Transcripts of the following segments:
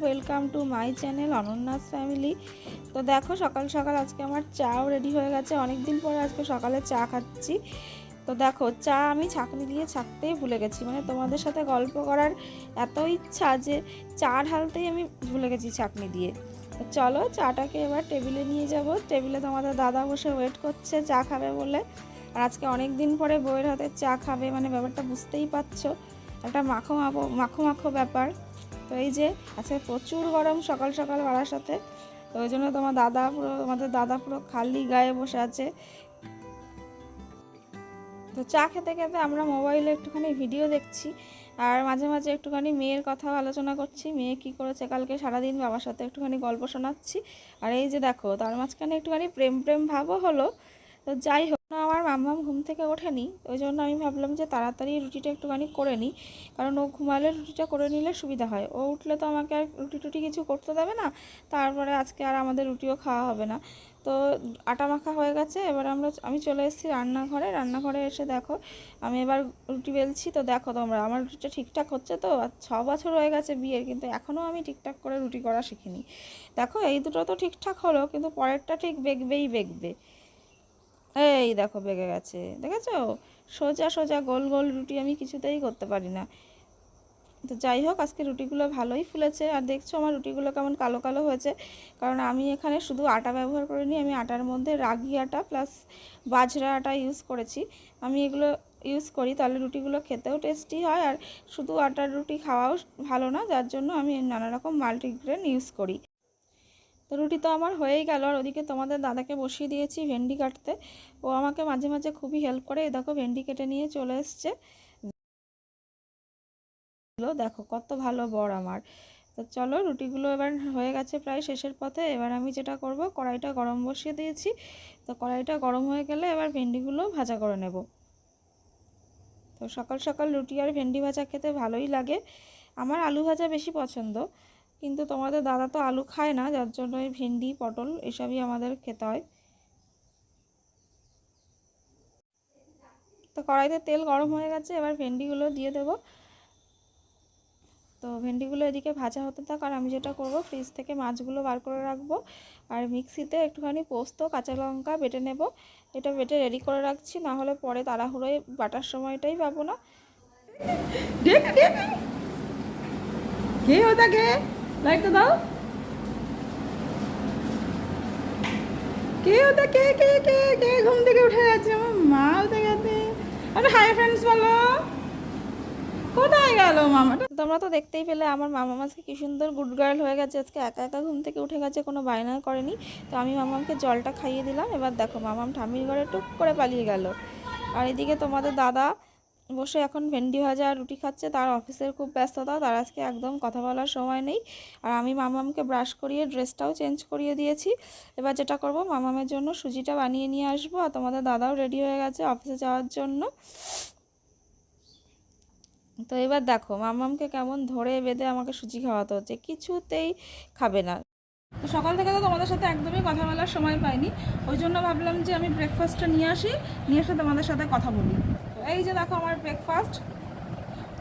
Welcome to my channel Ananya's family তো দেখো, সকাল সকাল আজকে আমার চাও রেডি হয়ে গেছে। অনেক দিন পরে আজকে সকালে চা খাচ্ছি। তো দেখো, চা আমি ছাঁকনি দিয়ে ছাঁকতেই ভুলে গেছি। মানে তোমাদের সাথে গল্প করার এত ইচ্ছা যে চা ঢালতেই আমি ভুলে গেছি ছাঁকনি দিয়ে। চলো, চাটাকে এবার টেবিলে নিয়ে যাব। টেবিলে তোমাদের দাদা বসে ওয়েট করছে, চা খাবে বলে। আর আজকে অনেক দিন পরে বউয়ের হাতে চা খাবে মানে ব্যাপারটা বুঝতেই পারছ। একটা মাখো মাখো মাখো মাখো ব্যাপার। তো এই যে আজকে প্রচুর গরম সকাল সকাল বাড়ার সাথে। তো ওই জন্য তোমার দাদা পুরো, তোমাদের দাদা পুরো খালি গায়ে বসে আছে। তো চা খেতে খেতে আমরা মোবাইলে একটুখানি ভিডিও দেখছি, আর মাঝে মাঝে একটুখানি মেয়ের কথাও আলোচনা করছি। মেয়ে কী করেছে কালকে সারাদিন বাবার সাথে একটুখানি গল্প শোনাচ্ছি। আর এই যে দেখো, তার মাঝখানে একটুখানি প্রেম প্রেম ভাবও হলো। তো যাই হোক, না, আমার মাম্মাম ঘুম থেকে ওঠেনি। ওই জন্য আমি ভাবলাম যে তাড়াতাড়ি রুটিটা একটুখানি করে নিই। কারণ ও ঘুমালে রুটিটা করে নিলে সুবিধা হয়। ও উঠলে তো আমাকে আর রুটি টুটি কিছু করতে দেবে না। তারপরে আজকে আর আমাদের রুটিও খাওয়া হবে না। তো আটা মাখা হয়ে গেছে। এবার আমরা আমি চলে এসেছি রান্নাঘরে। রান্নাঘরে এসে দেখো, আমি এবার রুটি বেলছি। তো দেখো তোমরা, আমার রুটিটা ঠিকঠাক হচ্ছে তো? আর ছ বছর হয়ে গেছে বিয়ের, কিন্তু এখনও আমি ঠিকঠাক করে রুটি করা শিখিনি। দেখো, এই দুটো তো ঠিকঠাক হলো, কিন্তু পরেরটা ঠিক বেগবেই বেগবে। এই দেখো বেগে গেছে। দেখেছ? সোজা সোজা গোল গোল রুটি আমি কিছুতেই করতে পারি না। তো যাই হোক, আজকে রুটিগুলো ভালোই ফুলেছে। আর দেখছ আমার রুটিগুলো কেমন কালো কালো হয়েছে। কারণ আমি এখানে শুধু আটা ব্যবহার করিনি, আমি আটার মধ্যে রাগি আটা প্লাস বাজরা আটা ইউজ করেছি। আমি এগুলো ইউজ করি, তাহলে রুটিগুলো খেতেও টেস্টি হয়। আর শুধু আটার রুটি খাওয়াও ভালো না, যার জন্য আমি নানা রকম মাল্টিগ্রেন ইউজ করি। তো রুটি তো আমার হয়েই গেল। আর ওদিকে তোমাদের দাদাকে বসিয়ে দিয়েছি ভেন্ডি কাটতে। ও আমাকে মাঝে মাঝে খুবই হেল্প করে। দেখো ভেন্ডি কেটে নিয়ে চলে এসছে। দেখো কত ভালো বর আমার। তো চলো রুটিগুলো এবার হয়ে গেছে প্রায় শেষের পথে। এবার আমি যেটা করব, কড়াইটা গরম বসিয়ে দিয়েছি। তো কড়াইটা গরম হয়ে গেলে এবার ভেন্ডিগুলো ভাজা করে নেব। তো সকাল সকাল রুটি আর ভেন্ডি ভাজা খেতে ভালোই লাগে। আমার আলু ভাজা বেশি পছন্দ। কিন্তু তোমাদের দাদা তো আলু খায় না, যার জন্য এই ভেন্ডি, পটল এসবই আমাদের খেতে হয়। তো কড়াইতে তেল গরম হয়ে গেছে, এবার ভেন্ডিগুলো দিয়ে দেব। তো ভেন্ডিগুলো এদিকে ভাজা হতে থাক, আর আমি যেটা করব, ফ্রিজ থেকে মাছগুলো বার করে রাখব। আর মিক্সিতে একটুখানি পোস্ত, কাঁচা লঙ্কা বেটে নেব। এটা বেটে রেডি করে রাখছি, না হলে পরে তাড়াহুড়োয় বাটার সময়টাই পাবো না। কে ওটা কে? লাইটটা দাও কে ওটা? কে কে কে কে ঘুম থেকে উঠে গেছে? আমার মা উঠে গেছে। আরে হাই ফ্রেন্ডস বলো। কোথায় গেল মামাটা তোমরা তো দেখতেই পেলে আমার মামা আজকে কি সুন্দর গুড গার্ল হয়ে গেছে। আজকে একা একা ঘুম থেকে উঠে গেছে, কোনো বায়না করেনি। তো আমি মামামকে জলটা খাইয়ে দিলাম। এবার দেখো, মামাম ঠামির ঘরে টুক করে পালিয়ে গেল। আর এদিকে তোমাদের দাদা বসে এখন ভেন্ডি ভাজা আর রুটি খাচ্ছে, তার অফিসের খুব ব্যস্ততা, তার আজকে একদম কথা বলার সময় নেই। আর আমি মামামকে ব্রাশ করিয়ে ড্রেসটাও চেঞ্জ করিয়ে দিয়েছি। এবার যেটা করব, মামামের জন্য সুজিটা বানিয়ে নিয়ে আসব, আর তোমাদের দাদাও রেডি হয়ে গেছে অফিসে যাওয়ার জন্য। তো এবার দেখো, মামামকে কেমন ধরে বেঁধে আমাকে সুজি খাওয়াতে হচ্ছে, কিছুতেই খাবে না। তো সকাল থেকে তো তোমাদের সাথে একদমই কথা বলার সময় পাইনি, ওই জন্য ভাবলাম যে আমি ব্রেকফাস্টটা নিয়ে আসি, নিয়ে এসে তোমাদের সাথে কথা বলি। এই যে দেখো আমার ব্রেকফাস্ট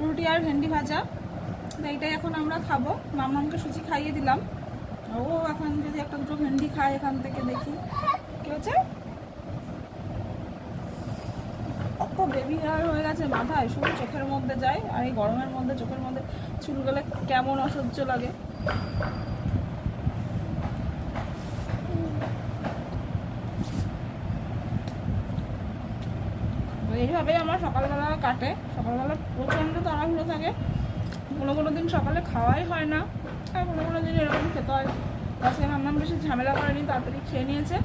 রুটি আর ভেন্ডি ভাজা। এইটাই এখন আমরা খাব। মামামকে সুজি খাইয়ে দিলাম। ও এখন যদি একটা দুটো ভেন্ডি খায় এখান থেকে দেখি। কি হচ্ছে? অত বেবি হেয়ার হয়ে গেছে মাথায়। শুধু চোখের মধ্যে যায়, আর এই গরমের মধ্যে, চোখের মধ্যে চুল গেলে কেমন অসহ্য লাগে। এইভাবেই আমার সকালবেলা কাটে। সকালবেলা প্রচণ্ড তাড়াহুড়ো থাকে। কোনো কোনো দিন সকালে খাওয়াই হয় না। আর কোনো কোনো দিন এরকম খেতে হয়। আজকে রান্নাম বেশি ঝামেলা করেনি, তাড়াতাড়ি খেয়ে নিয়েছে।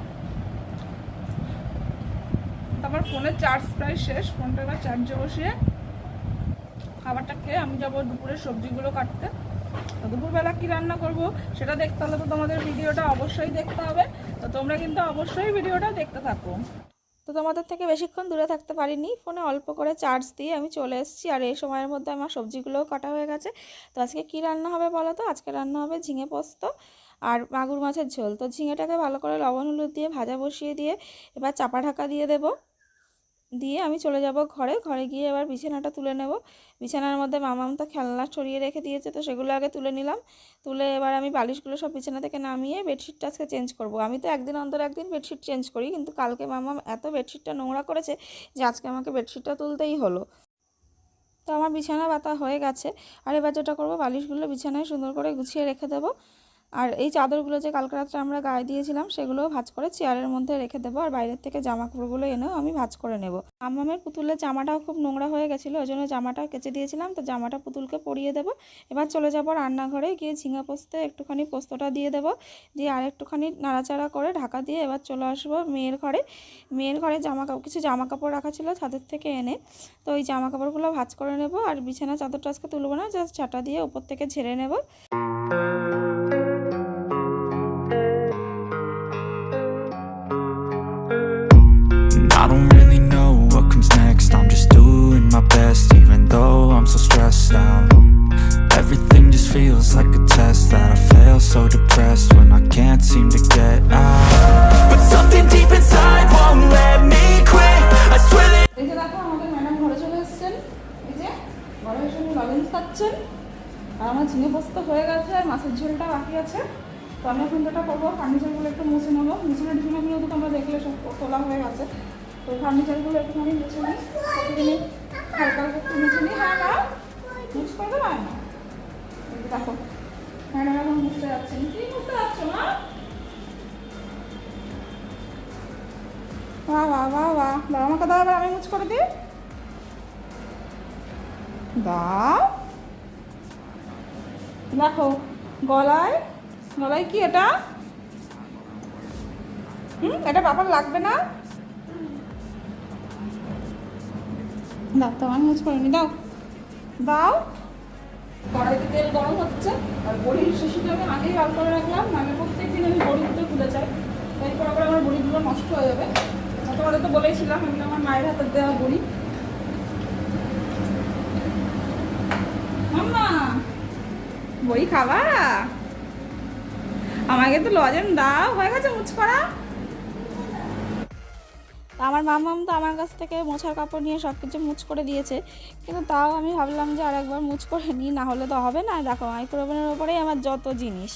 তারপর ফোনের চার্জ প্রায় শেষ, ফোনটা এবার চার্জে বসিয়ে খাবারটা খেয়ে আমি যাব দুপুরের সবজিগুলো কাটতে। দুপুরবেলা কী রান্না করব সেটা দেখতে হলে তো তোমাদের ভিডিওটা অবশ্যই দেখতে হবে। তো তোমরা কিন্তু অবশ্যই ভিডিওটা দেখতে থাকো। তো তোমাদের থেকে বেশিক্ষণ দূরে থাকতে পারিনি। ফোনে অল্প করে চার্জ দিয়ে আমি চলে এসেছি আর এই সময়ের মধ্যে আমার সবজিগুলোও কাটা হয়ে গেছে। তো আজকে কি রান্না হবে বলো তো? আজকে রান্না হবে ঝিঙে পোস্ত আর মাগুর মাছের ঝোল। তো ঝিঙেটাকে ভালো করে লবণ হলুদ দিয়ে ভাজা বসিয়ে দিয়ে এবার চাপা ঢাকা দিয়ে দেবো। দিয়ে আমি চলে যাব ঘরে। ঘরে গিয়ে এবার বিছানাটা তুলে নেব। বিছানার মধ্যে মামাম তো খেলনা ছড়িয়ে রেখে দিয়েছে তো সেগুলো আগে তুলে নিলাম। তুলে এবার আমি বালিশগুলো সব বিছানা থেকে নামিয়ে বেডশিটটা আজকে চেঞ্জ করব। আমি তো একদিন অন্তর একদিন বেডশিট চেঞ্জ করি, কিন্তু কালকে মামাম এত বেডশিটটা নোংরা করেছে যে আজকে আমাকে বেডশিটটা তুলতেই হলো। তো আমার বিছানা পাতা হয়ে গেছে। আর এবার যেটা করব, বালিশগুলো বিছানায় সুন্দর করে গুছিয়ে রেখে দেবো। আর এই চাদরগুলো যে কালকে রাত্রে আমরা গায়ে দিয়েছিলাম সেগুলোও ভাজ করে চেয়ারের মধ্যে রেখে দেবো আর বাইরের থেকে জামা কাপড়গুলো এনেও আমি ভাজ করে নেব। আম্মামের পুতুলের জামাটাও খুব নোংরা হয়ে গেছিল, ওই জন্য জামাটা কেচে দিয়েছিলাম। তো জামাটা পুতুলকে পরিয়ে দেবো। এবার চলে যাব রান্নাঘরে, গিয়ে ঝিঙা পোস্তে একটুখানি পোস্তটা দিয়ে দেবো। দিয়ে আর একটুখানি নাড়াচাড়া করে ঢাকা দিয়ে এবার চলে আসব মেয়ের ঘরে। মেয়ের ঘরে জামা কিছু জামা কাপড় রাখা ছিল ছাদের থেকে এনে। তো ওই জামা কাপড়গুলো ভাজ করে নেব আর বিছানা চাদরটা আজকে তুলবো না, জাস্ট ছাটা দিয়ে উপর থেকে ঝেড়ে নেব। Stressed out. Everything just feels like a test that I fail so depressed when I can't seem to get out. But something deep inside won't let me quit. I swear that এই যে দেখো, আমাদের madam ঘরে চলে এসেছেন। এই যে, ঘরে এসে লজেন্স খাচ্ছেন আর আমার ঝিঙে পোস্ত হয়ে গেছে, আর মাছের ঝোলটা বাকি আছে। তো আমি এখন যেটা করব ফার্নিচারগুলো একটু মুছে নেব। মিশনের টিফিনগুলো তো তোমরা দেখলে সব তোলা হয়ে গেছে। তো ফার্নিচারগুলো একটুখানি মুছে নিই। প্রতিদিনই হালকা হালকা একটু মুছে নিই। হ্যাঁ মুছ করে দেবো না। এই যে দেখো ম্যাডাম এখন মুছতে যাচ্ছেন কি মুছতে যাচ্ছ না বাহ আমি মুছ করে দিই। দাও। দেখো, গলায় গলায় কি এটা? হুম, এটা বাবার লাগবে না? দাও তো আমি মুছ করে নি দাও। দাও। কড়াইতে তেল গরম হচ্ছে, আর বড়ির শিশিটা আমি আগেই বার করে রাখলাম, নাহলে প্রত্যেক দিন আমি বড়ি দিতে ভুলে যাই। এরপর আবার আমার বড়িগুলো নষ্ট হয়ে যাবে। তোমাদের তো বলেইছিলাম এগুলো আমার মায়ের হাতের দেওয়া বড়ি। মাম্মা বই খাবা? আমাকে তো লজেন দাও, হয়ে গেছে মুচ করা তা আমার মামাম তো আমার কাছ থেকে মোছার কাপড় নিয়ে সব কিছু মুছ করে দিয়েছে। কিন্তু তাও আমি ভাবলাম যে আর একবার মুছ করে নিই না হলে তো হবে না। দেখো মাইক্রোওভেনের ওপরেই আমার যত জিনিস।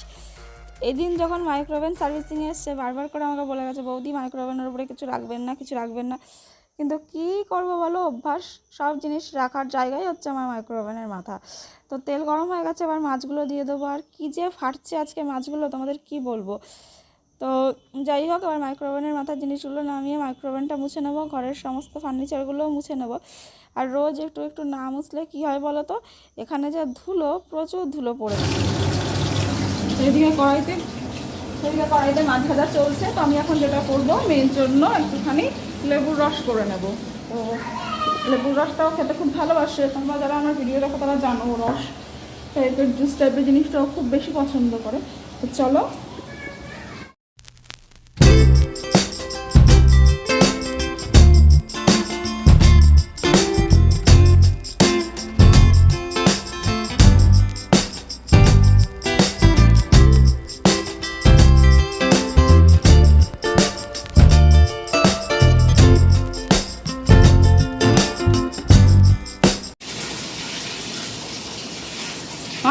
এদিন যখন মাইক্রোওভেন সার্ভিসিং এসছে, বারবার করে আমাকে বলে গেছে, বৌদি মাইক্রোওভেনের উপরে কিছু রাখবেন না, কিছু রাখবেন না। কিন্তু কি করব বলো, অভ্যাস, সব জিনিস রাখার জায়গায় হচ্ছে আমার মাইক্রোওভেনের মাথা। তো তেল গরম হয়ে গেছে, এবার মাছগুলো দিয়ে দেবো। আর কী যে ফাটছে আজকে মাছগুলো, তোমাদের কি বলব? তো যাই হোক, এবার মাইক্রোওভেনের মাথার জিনিসগুলো নামিয়ে মাইক্রোওভেনটা মুছে নেব। ঘরের সমস্ত ফার্নিচারগুলোও মুছে নেব। আর রোজ একটু একটু না মুছলে কী হয় বলো তো? এখানে যা ধুলো, প্রচুর ধুলো পড়ে এদিকে কড়াইতে এদিকে কড়াইতে মাছ ভাজা চলছে, তো আমি এখন যেটা করব মেয়ের জন্য একটুখানি লেবুর রস করে নেব। তো লেবুর রসটাও খেতে খুব ভালোবাসে। তোমরা যারা আমার ভিডিও দেখো, তারা জানো রস। টাইপের জুস টাইপের জিনিসটাও খুব বেশি পছন্দ করে। তো চলো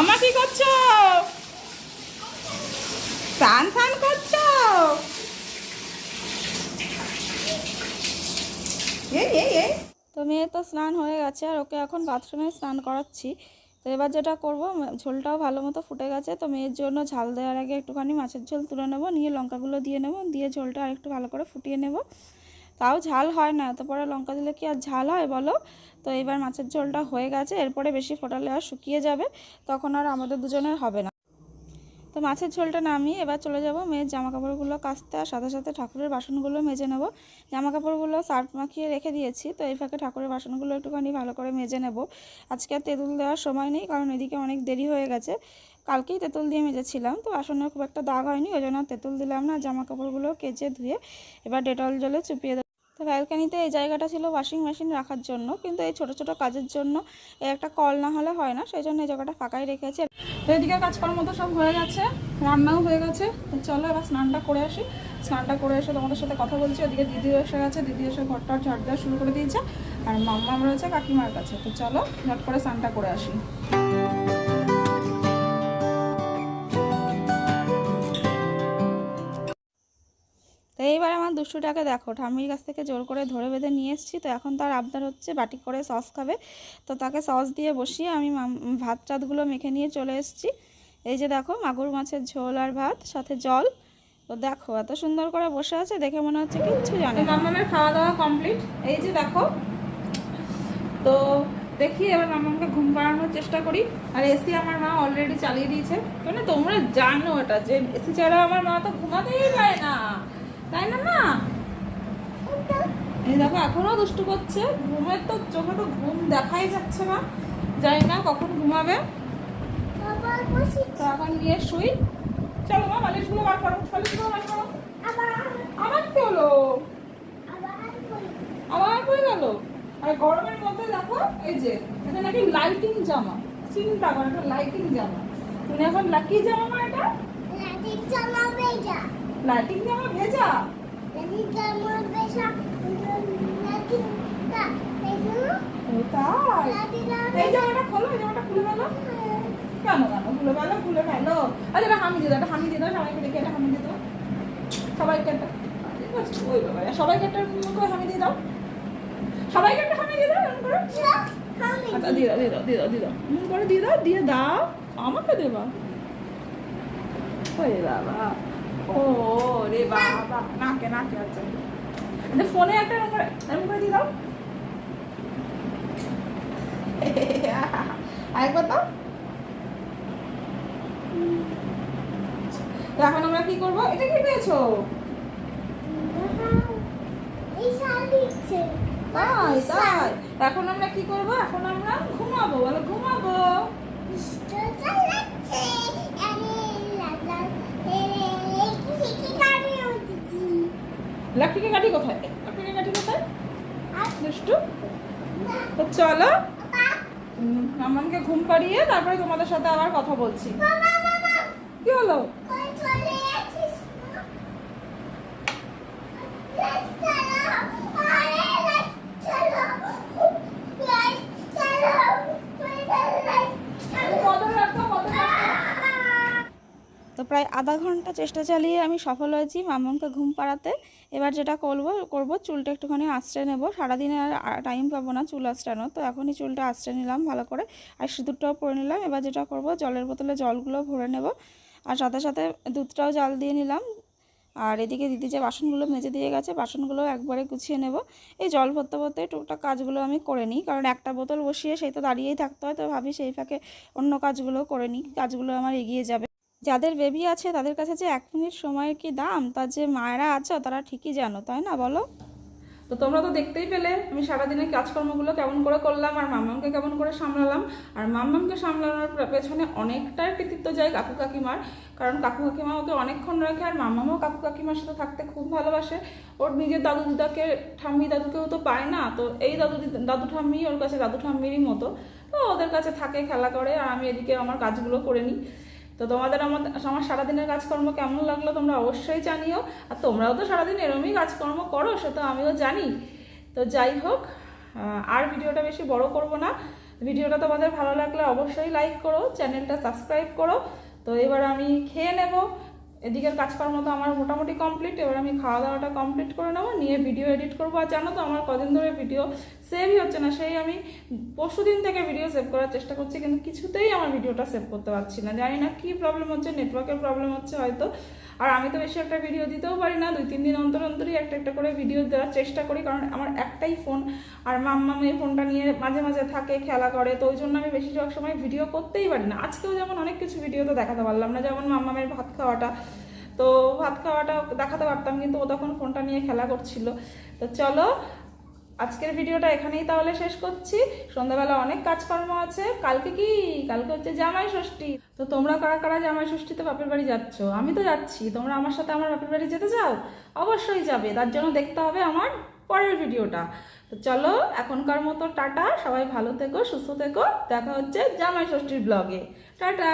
মামা কি করছ? স্নান স্নান করছ? তো মেয়ে তো স্নান হয়ে গেছে, আর ওকে এখন বাথরুমে স্নান করাচ্ছি। তো এবার যেটা করব ঝোলটাও ভালো মতো ফুটে গেছে, তো মেয়ের জন্য ঝাল দেওয়ার আগে একটুখানি মাছের ঝোল তুলে নেব, নিয়ে লঙ্কাগুলো দিয়ে নেব, দিয়ে ঝোলটা আর একটু ভালো করে ফুটিয়ে নেব। তাও ঝাল হয় না, এত পরে লঙ্কা দিলে কি আর ঝাল হয় বলো? তো এবার মাছের ঝোলটা হয়ে গেছে, এরপরে বেশি ফোটালে আর শুকিয়ে যাবে, তখন আর আমাদের দুজনের হবে না। তো মাছের ঝোলটা নামিয়ে এবার চলে যাব মেয়ের জামা কাপড়গুলো কাচতে, আর সাথে সাথে ঠাকুরের বাসনগুলো মেজে নেব। জামা কাপড়গুলো সার্ফ মাখিয়ে রেখে দিয়েছি, তো এই ফাঁকে ঠাকুরের বাসনগুলো একটুখানি ভালো করে মেজে নেব। আজকে আর তেঁতুল দেওয়ার সময় নেই, কারণ এদিকে অনেক দেরি হয়ে গেছে। কালকেই তেঁতুল দিয়ে মেজেছিলাম, তো বাসনের খুব একটা দাগ হয়নি, ওই জন্য তেঁতুল দিলাম না জামা কাপড়গুলো কেচে ধুয়ে এবার ডেটল জলে চুপিয়ে তো ব্যালকানিতে এই জায়গাটা ছিল ওয়াশিং মেশিন রাখার জন্য। কিন্তু এই ছোট ছোট কাজের জন্য একটা কল না হলে হয় না, সেই জন্য এই জায়গাটা ফাঁকাই রেখেছে। তো এদিকে কাজকর্ম তো সব হয়ে গেছে, রান্নাও হয়ে গেছে। চলো এবার স্নানটা করে আসি। স্নানটা করে এসে তোমাদের সাথে কথা বলছি। ওদিকে দিদি এসে গেছে, দিদি এসে ঘরটা ঝাড় দেওয়া শুরু করে দিয়েছে। আর মাম্মা রয়েছে, কাকিমার কাছে। তো চলো ঝট করে স্নানটা করে আসি। এইবার আমার দুশোটাকে দেখো, ঠাম্মির কাছ থেকে জোর করে ধরে বেঁধে নিয়ে এসেছি, তো এখন তার আবদার হচ্ছে বাটি করে সস খাবে। তো তাকে সস দিয়ে বসিয়ে আমি ভাত টাতগুলো মেখে নিয়ে চলে এসেছি। এই যে দেখো, মাগুর মাছের ঝোল আর ভাত, সাথে জল। তো দেখো, এত সুন্দর করে বসে আছে, দেখে মনে হচ্ছে কিচ্ছু জানে তো খাওয়া দাওয়া কমপ্লিট। এই যে দেখো, তো দেখি এবার মাম্মামকে ঘুম পাড়ানোর চেষ্টা করি। আর এসি আমার মা অলরেডি চালিয়ে দিয়েছে। কেন তোমরা জানো এটা, যে এসি ছাড়া আমার মা তো ঘুমাতেই পারে না। তাই না না এই দেখো এখনও দুষ্টু করছে। ঘুমের তো চোখে তো ঘুম দেখাই যাচ্ছে না। জানি না কখন ঘুমাবে। তো এখন নিয়ে শুই। চলো মা, বালিশগুলো বার করো, বালিশগুলো বার করো। আবার কি হলো? আবার হয়ে গেল? আর গরমের মধ্যে দেখো, এই যে, এটা নাকি লাইটিং জামা। চিন্তা করো, এটা লাইটিং জামা। তুমি এখন লাকি জামা এটা? লাইটিং জামা ভেজা ও তাই এই জামাটা খোলো জামাটা খুলে খুলে এটা এটা দাও সবাইকে একটা ওই সবাইকে একটা দিয়ে দাও সবাইকে একটা দিয়ে দাও করে দিয়ে দাও দাও দিয়ে দাও দাও করে দিয়ে দাও দিয়ে দাও আমাকে দেবা ওরে বাবা ও রে নাকে নাকে আচ্ছা আচ্ছা, ফোনে একটা তো এখন আমরা কি করব এটা কি পেয়েছ তাই তাই এখন আমরা কি করব এখন আমরা ঘুমাবো বলো ঘুমাবো লাকড়িকে কাঠি কোথায়? লাকড়িকে কাঠি কোথায়? দুষ্টু? তো চলো। আমাকে ঘুম পাড়িয়ে তারপরে তোমাদের সাথে আবার কথা বলছি। কি হলো কত রাখো কত তো প্রায় আধা ঘণ্টা চেষ্টা চালিয়ে আমি সফল হয়েছি মামাকে ঘুম পাড়াতে। এবার যেটা করব করব চুলটা একটুখানি আঁচড়ে নেব। সারাদিনে আর টাইম পাবো না চুল আঁচড়ানো তো এখনই চুলটা আঁচড়ে নিলাম ভালো করে। আর সিঁদুরটাও পরে নিলাম। এবার যেটা করব, জলের বোতলে জলগুলো ভরে নেব। আর সাথে সাথে দুধটাও জাল দিয়ে নিলাম। আর এদিকে দিদি যে বাসনগুলো মেজে দিয়ে গেছে, বাসনগুলো একবারে গুছিয়ে নেব। এই জল ভরতে ভরতে টুকটাক কাজগুলো আমি করে নিই, কারণ একটা বোতল বসিয়ে সেই তো দাঁড়িয়েই থাকতে হয়, তো ভাবি সেই ফাঁকে অন্য কাজগুলো করে নিই, কাজগুলো আমার এগিয়ে যাবে। যাদের বেবি আছে, তাদের কাছে যে এক মিনিট সময়ের কি দাম? তার যে মায়েরা আছে, তারা ঠিকই জানো, তাই না বলো? তো তোমরা তো দেখতেই পেলে, আমি সারাদিনের কাজকর্মগুলো কেমন করে করলাম আর মাম্মামকে কেমন করে সামলালাম। আর মাম্মামকে সামলানোর পেছনে অনেকটাই কৃতিত্ব যায় কাকু কাকিমার, কারণ কাকু কাকিমা ওকে অনেকক্ষণ রাখে আর মাম্মামও কাকু কাকিমার সাথে থাকতে খুব ভালোবাসে। ওর নিজের দাদু দিদাকে, ঠাম্মি দাদুকেও তো পায় না, তো এই দিদা- দাদু ঠাম্মি ওর কাছে দাদু ঠাম্মিরই মতো। তো ওদের কাছে থাকে, খেলা করে, আর আমি এদিকে আমার কাজগুলো করে নিই। তো তোমাদের আমার আমার সারাদিনের কাজকর্ম কেমন লাগল তোমরা অবশ্যই জানিও। আর তোমরাও তো সারাদিন এরমই কাজকর্ম করো, সে তো আমিও জানি। তো যাই হোক আর ভিডিওটা বেশি বড় করব না। ভিডিওটা তোমাদের ভালো লাগলে অবশ্যই লাইক করো, চ্যানেলটা সাবস্ক্রাইব করো। তো এবার আমি খেয়ে নেব। এদিকের কাজকর্ম তো আমার মোটামুটি কমপ্লিট এবার আমি খাওয়া দাওয়াটা কমপ্লিট করে নেব, নিয়ে ভিডিও এডিট করব। আর জানো তো, আমার কদিন ধরে ভিডিও সেভই হচ্ছে না, সেই আমি পরশু দিন থেকে ভিডিও সেভ করার চেষ্টা করছি, কিন্তু কিছুতেই আমার ভিডিওটা সেভ করতে পারছি না। জানি না কী প্রবলেম হচ্ছে নেটওয়ার্কের প্রবলেম হচ্ছে হয়তো। আর আমি তো বেশি একটা ভিডিও দিতেও পারি না, দুই, তিন দিন অন্তর অন্তরই একটা একটা করে ভিডিও দেওয়ার চেষ্টা করি, কারণ আমার একটাই ফোন আর মাম্মা এই ফোনটা নিয়ে মাঝে মাঝে থাকে, খেলা করে, তো ওই জন্য আমি বেশিরভাগ সময় ভিডিও করতেই পারি না। আজকেও যেমন অনেক কিছু ভিডিও তো দেখাতে পারলাম না, যেমন মাম্মামের ভাত খাওয়াটা তো ভাত খাওয়াটা দেখাতে পারতাম, কিন্তু ও তখন ফোনটা নিয়ে খেলা করছিল। তো চলো, আজকের ভিডিওটা এখানেই তাহলে শেষ করছি। সন্ধ্যাবেলা অনেক কাজকর্ম আছে। কালকে কি? কালকে হচ্ছে জামাই ষষ্ঠী। তো তোমরা কারা কারা জামাই ষষ্ঠীতে বাপের বাড়ি যাচ্ছ? আমি তো যাচ্ছি। তোমরা আমার সাথে আমার বাপের বাড়ি যেতে চাও? অবশ্যই যাবে। তার জন্য দেখতে হবে আমার পরের ভিডিওটা। তো চলো, এখনকার মতো টাটা। সবাই ভালো থেকো, সুস্থ থেকো। দেখা হচ্ছে জামাই ষষ্ঠীর ব্লগে টাটা!